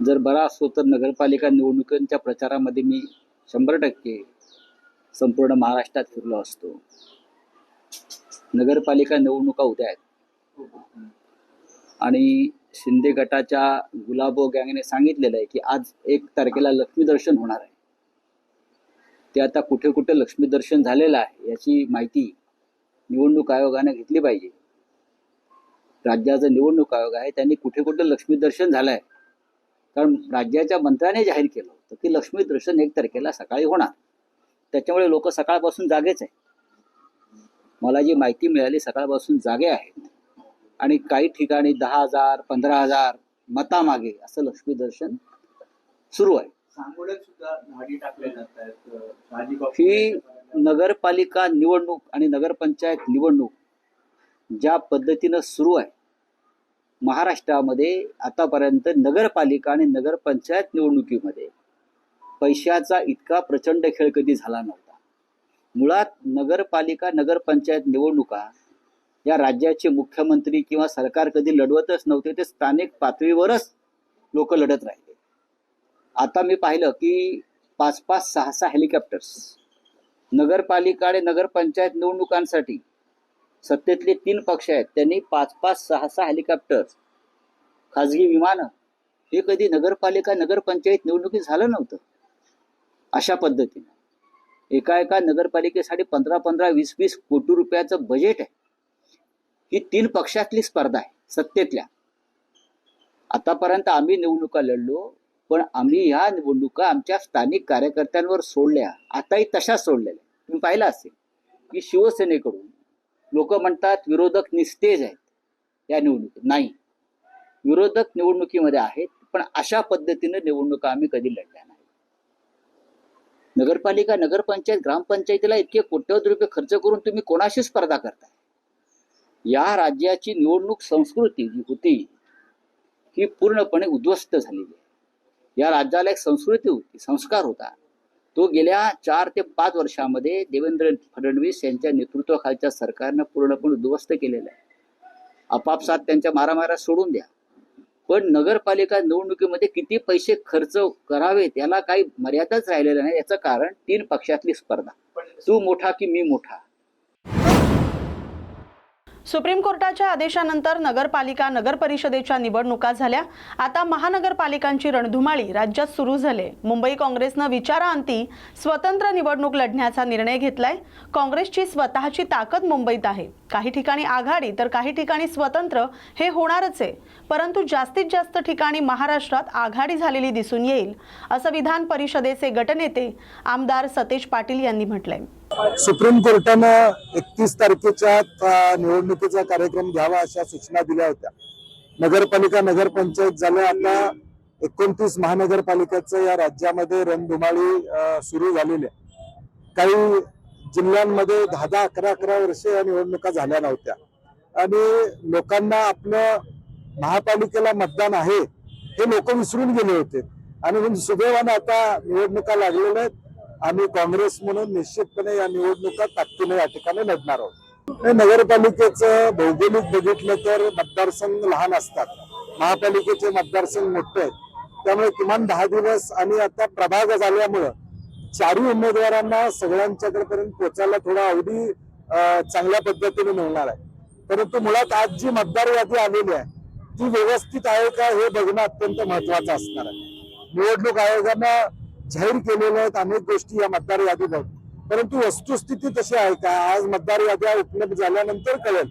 जर बरा असतो तर नगरपालिका निवडणुकांच्या प्रचारामध्ये मी शंभर टक्के संपूर्ण महाराष्ट्रात फिरलो असतो. नगरपालिका निवडणुका उद्या आहेत. आणि शिंदे गटाच्या गुलाबो गँगने सांगितलेलं आहे की आज एक तारखेला लक्ष्मी दर्शन होणार आहे. ते आता कुठे कुठे लक्ष्मी दर्शन झालेलं आहे याची माहिती निवडणूक आयोगाने घेतली पाहिजे. राज्याचं निवडणूक आयोग आहे त्यांनी कुठे कुठे लक्ष्मी दर्शन झालं आहे कारण राज्याच्या मंत्र्याने जाहीर केलं होतं की लक्ष्मी दर्शन एक तारखेला सकाळी होणार. त्याच्यामुळे लोक सकाळपासून जागेच आहे मला जी माहिती मिळाली सकाळपासून जागे आहेत. आणि काही ठिकाणी दहा हजार पंधरा हजार मतामागे असं लक्ष्मी दर्शन सुरू आहे. ही नगरपालिका निवडणूक आणि नगरपंचायत निवडणूक ज्या पद्धतीनं सुरू आहे महाराष्ट्रामध्ये आतापर्यंत नगरपालिका आणि नगरपंचायत निवडणुकीमध्ये पैशाचा इतका प्रचंड खेळ कधी झाला नव्हता. मुळात नगरपालिका नगरपंचायत निवडणुका या राज्याचे मुख्यमंत्री किंवा सरकार कधी लढवतच नव्हते ते स्थानिक पातळीवरच लोक लढत राहिले. आता मी पाहिलं की पाच पाच सहा सहा हेलिकॉप्टर्स नगरपालिका आणि नगरपंचायत निवडणुकांसाठी सत्तेतले तीन पक्ष आहेत. त्यांनी पाच पाच सहा सहा हेलिकॉप्टर खाजगी विमानं हे कधी नगरपालिका नगरपंचायत निवडणुकीत झालं नव्हतं. अशा पद्धतीनं. एका एका नगरपालिकेसाठी पंधरा पंधरा वीस वीस कोटी रुपयाचं बजेट आहे. ही तीन पक्षातली स्पर्धा आहे सत्तेतल्या. आतापर्यंत आम्ही निवडणुका लढलो पण आम्ही ह्या निवडणुका आमच्या स्थानिक कार्यकर्त्यांवर सोडल्या. आताही तशाच सोडलेल्या तुम्ही पाहिलं असेल की शिवसेनेकडून लोक म्हणतात विरोधक निस्तेज आहेत या निवडणुकीत. नाही. विरोधक निवडणुकीमध्ये आहेत पण अशा पद्धतीने निवडणुका आम्ही कधी लढल्या नाही नगरपालिका नगरपंचायत ग्रामपंचायतीला इतके कोट्यवधी रुपये खर्च करून तुम्ही कोणाशी स्पर्धा करताय? या राज्याची निवडणूक संस्कृती जी होती ही पूर्णपणे उद्ध्वस्त झालेली आहे. या राज्याला एक संस्कृती होती संस्कार होता. तो गेल्या चार ते पाच वर्षामध्ये देवेंद्र फडणवीस यांच्या नेतृत्वाखालच्या सरकारनं पूर्णपणे उद्ध्वस्त केलेलं आहे. आपापसात त्यांच्या मारामाऱ्या सोडून द्या. पण नगरपालिका निवडणुकीमध्ये किती पैसे खर्च करावेत याला काही मर्यादाच राहिलेल्या नाही. याचं कारण तीन पक्षातली स्पर्धा. तू मोठा की मी मोठा? सुप्रीम कोर्टाच्या आदेशानंतर नगरपालिका नगरपरिषदेच्या निवडणुका झाल्या. आता महानगरपालिकांची रणधुमाळी राज्यात सुरू झाले. मुंबई काँग्रेसनं विचारांती स्वतंत्र निवडणूक लढण्याचा निर्णय घेतलाय. काँग्रेसची स्वतःची ताकद मुंबईत आहे. काही ठिकाणी आघाडी तर काही ठिकाणी स्वतंत्र हे होणारच आहे. परंतु जास्तीत जास्त ठिकाणी महाराष्ट्रात आघाडी झालेली दिसून येईल असं विधान परिषदेचे गटनेते आमदार सतेज पाटील यांनी म्हटलंय. सुप्रीम कोर्टानं एकतीस तारखेच्या निवडणुकीचा कार्यक्रम घ्यावा अशा सूचना दिल्या होत्या. नगरपालिका नगरपंचायत झाल्या आता एकोणतीस महानगरपालिकेचं या राज्यामध्ये रणधुमाळी सुरू झालेली आहे. काही जिल्ह्यांमध्ये दहा दहा अकरा अकरा वर्ष या निवडणुका झाल्या नव्हत्या. आणि लोकांना आपलं महापालिकेला मतदान आहे हे लोक विसरून गेले होते. आणि म्हणून सुदैवानं आता निवडणुका लागलेल्या आहेत. आम्ही काँग्रेस म्हणून निश्चितपणे या निवडणुका ताकदीने या ठिकाणी लढणार आहोत. हे नगरपालिकेचं भौगोलिक बघितलं तर मतदारसंघ लहान असतात. महापालिकेचे मतदारसंघ मोठे आहेत. त्यामुळे किमान दहा दिवस आणि आता प्रभाग झाल्यामुळं चारही उमेदवारांना सगळ्यांच्याकडे पर्यंत पोहोचायला थोडा अवधी चांगल्या पद्धतीने मिळणार आहे. परंतु मुळात आज जी मतदार यादी आलेली आहे ती व्यवस्थित आहे का हे बघणं अत्यंत महत्वाचं असणार आहे. निवडणूक आयोगानं जाहीर केलेल्या आहेत अनेक गोष्टी या मतदार यादीत परंतु वस्तुस्थिती तशी आहे का? आज मतदार याद्या उपलब्ध झाल्यानंतर कळेल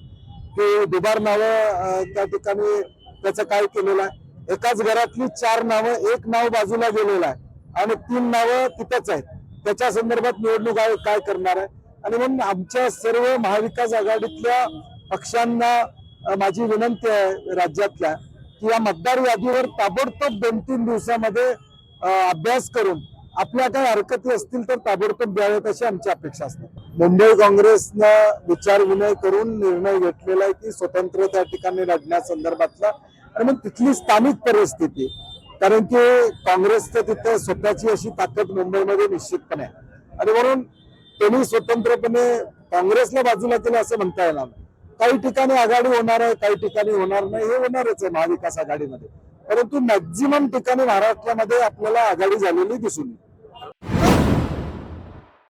की दुबार नावं त्या ठिकाणी त्याचं काय केलेलं आहे. एकाच घरातली चार नावं एक नाव बाजूला गेलेलं आहे आणि तीन नावं तिथंच आहेत. त्याच्या संदर्भात निवडणूक आयोग काय करणार आहे? आणि म्हणून आमच्या सर्व महाविकास आघाडीतल्या पक्षांना माझी विनंती आहे राज्यातल्या की या मतदार यादीवर ताबडतोब दोन तीन दिवसामध्ये अभ्यास करून आपल्या काही हरकती असतील तर ताबडतोब द्यावेत अशी आमची अपेक्षा असते. मुंबई काँग्रेसनं विचारविनय करून निर्णय घेतलेला आहे की स्वतंत्र त्या ठिकाणी लढण्यासंदर्भातला आणि मग तिथली स्थानिक परिस्थिती कारण की काँग्रेसचं तिथं स्वतःची अशी ताकद मुंबईमध्ये निश्चितपणे आहे. आणि म्हणून त्यांनी स्वतंत्रपणे काँग्रेसला बाजूला केलं असं म्हणता येणार काही ठिकाणी आघाडी होणार आहे काही ठिकाणी होणार नाही हे होणारच आहे महाविकास आघाडीमध्ये. परंतु मॅक्झिमम ठिकाणी महाराष्ट्रामध्ये आपल्याला आघाडी झालेली दिसून येईल